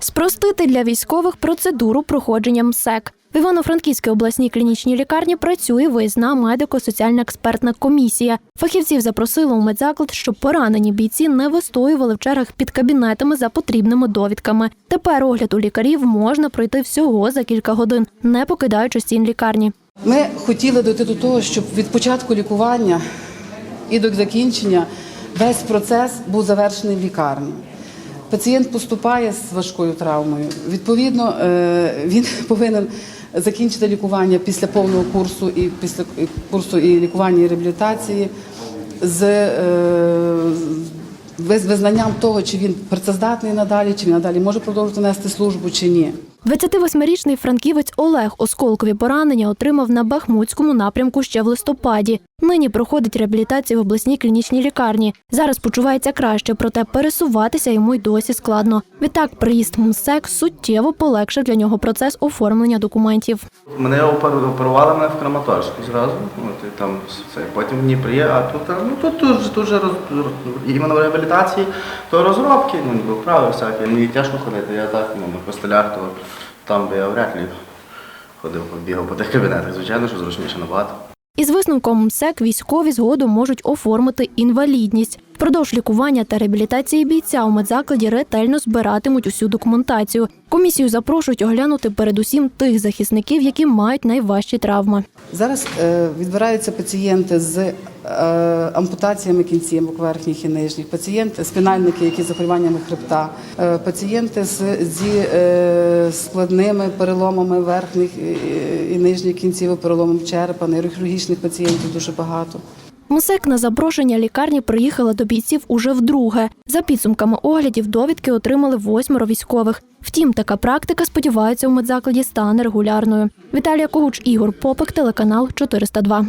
Спростити для військових процедуру проходження МСЕК. В Івано-Франківській обласній клінічній лікарні працює виїзна медико-соціальна експертна комісія. Фахівців запросили у медзаклад, щоб поранені бійці не вистоювали в чергах під кабінетами за потрібними довідками. Тепер огляд у лікарів можна пройти всього за кілька годин, не покидаючи стін лікарні. Ми хотіли дойти до того, щоб від початку лікування і до закінчення весь процес був завершений в лікарні. Пацієнт поступає з важкою травмою. Відповідно, е, він повинен закінчити лікування після повного курсу і після курсу і лікування і реабілітації е, з визнанням того, чи він працездатний надалі, чи він надалі може продовжувати нести службу, чи ні. 28-річний франківець Олег осколкові поранення отримав на Бахмутському напрямку ще в листопаді. Нині проходить реабілітацію в обласній клінічній лікарні. Зараз почувається краще, проте пересуватися йому й досі складно. Відтак, приїзд МСЕК суттєво полегшив для нього процес оформлення документів. Мене оперували мене в Краматорську зразу. От, там це, потім в Дніпрі, а тут, ну, тут дуже, дуже роз, іменно в реабілітації, то розробки, ну, вправи всякі. Мені тяжко ходити, я так, ну, на костелях, то там би я вряд ли ходив, бігав по тих кабінетах. Звичайно, що зручніше набагато. Із висновком МСЕК військові згодом можуть оформити інвалідність. Впродовж лікування та реабілітації бійця у медзакладі ретельно збиратимуть усю документацію. Комісію запрошують оглянути передусім тих захисників, які мають найважчі травми. Зараз е, відбираються пацієнти з ампутаціями кінцівок верхніх і нижніх, пацієнти спінальники, які з захворюваннями хребта, е, пацієнти зі е, складними переломами верхніх і, нижніх кінцівок, переломом черепа, нейрохірургічних пацієнтів дуже багато. МСЕК на запрошення лікарні приїхала до бійців уже вдруге. За підсумками оглядів довідки отримали восьмеро військових. Втім, така практика, сподіваються, у медзакладі стане регулярною. Віталія Когуч, Ігор Попик, телеканал 402.